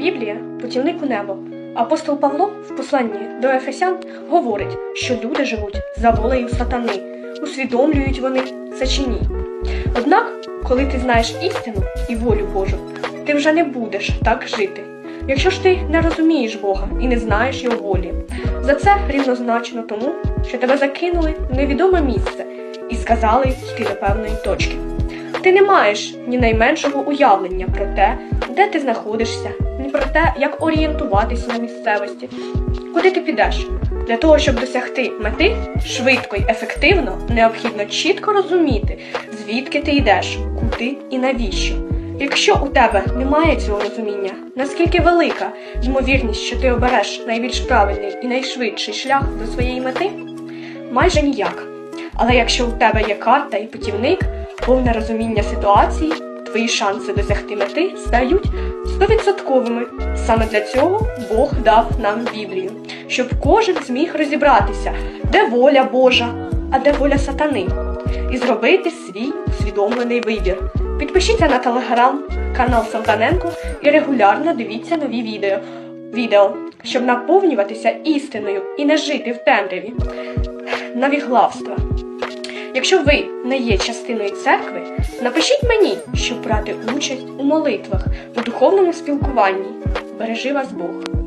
Біблія путівник у небо. Апостол Павло в посланні до Ефесян говорить, що люди живуть за волею сатани, усвідомлюють вони це чи ні. Однак, коли ти знаєш істину і волю Божу, ти вже не будеш так жити. Якщо ж ти не розумієш Бога і не знаєш його волі, за це рівнозначно тому, що тебе закинули в невідоме місце і сказали йти до певної точки. Ти не маєш ні найменшого уявлення про те, де ти знаходишся, ні про те, як орієнтуватися на місцевості, куди ти підеш. Для того, щоб досягти мети швидко й ефективно, необхідно чітко розуміти, звідки ти йдеш, куди і навіщо. Якщо у тебе немає цього розуміння, наскільки велика ймовірність, що ти обереш найбільш правильний і найшвидший шлях до своєї мети? Майже ніяк. Але якщо у тебе є карта і путівник, повне розуміння ситуації, твої шанси досягти мети стають стовідсотковими. Саме для цього Бог дав нам Біблію, щоб кожен зміг розібратися, де воля Божа, а де воля сатани, і зробити свій усвідомлений вибір. Підпишіться на телеграм, канал Салтаненко і регулярно дивіться нові відео, відео, щоб наповнюватися істиною і не жити в темряві навіглавства. Якщо ви не є частиною церкви, напишіть мені, щоб брати участь у молитвах у духовному спілкуванні. Бережи вас Бог!